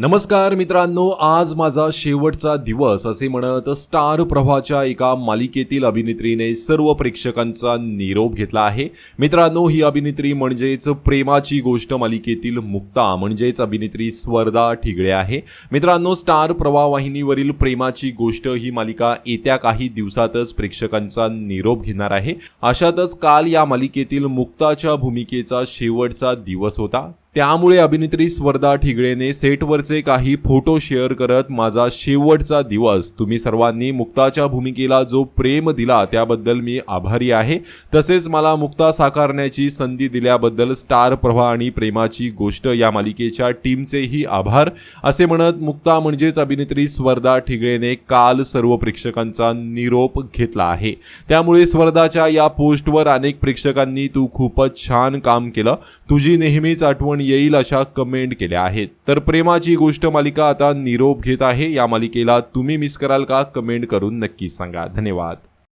नमस्कार मित्रांनो आज माझा शेवटचा दिवस असे म्हणत स्टार प्रभाच्या एका मालिकेतील अभिनेत्रीने सर्व प्रेक्षकांचा निरोप घेतला आहे. मित्रांनो ही अभिनेत्री म्हणजेच प्रेमाची गोष्ट मालिकेतील मुक्ता म्हणजेच अभिनेत्री स्वर्धा ठिगळे आहे. मित्रांनो स्टार प्रवाह वाहिनीवरील प्रेमाची गोष्ट ही मालिका येत्या काही दिवसातच प्रेक्षकांचा निरोप घेणार आहे. अशातच काल या मालिकेतील मुक्ताच्या भूमिकेचा शेवटचा दिवस होता. त्यामुळे अभिनेत्री स्वर्धा ठिगळेने सेटवरचे काही फोटो शेअर करत माझा शेवटचा दिवस. तुम्ही सर्वांनी मुक्ताच्या भूमिकेला जो प्रेम दिला त्याबद्दल मी आभारी आहे. तसेच मला मुक्ता साकारण्याची संधी दिल्याबद्दल स्टार प्रवाह आणि प्रेमाची गोष्ट या मालिकेच्या टीमचेही आभार. असे म्हणत मुक्ता म्हणजेच अभिनेत्री स्वर्धा ठिगळेने काल सर्व प्रेक्षकांचा निरोप घेतला आहे. त्यामुळे स्वर्धाच्या या पोस्टवर अनेक प्रेक्षकांनी तू खूपच छान काम केलं. तुझी नेहमीच आठवण येईल अशा कमेंट केल्या आहेत. तर प्रेमाची गोष्ट मालिका आता निरोप घेत आहे. या मालिकेला तुम्ही मिस कराल का? कमेंट करून नक्की सांगा. धन्यवाद.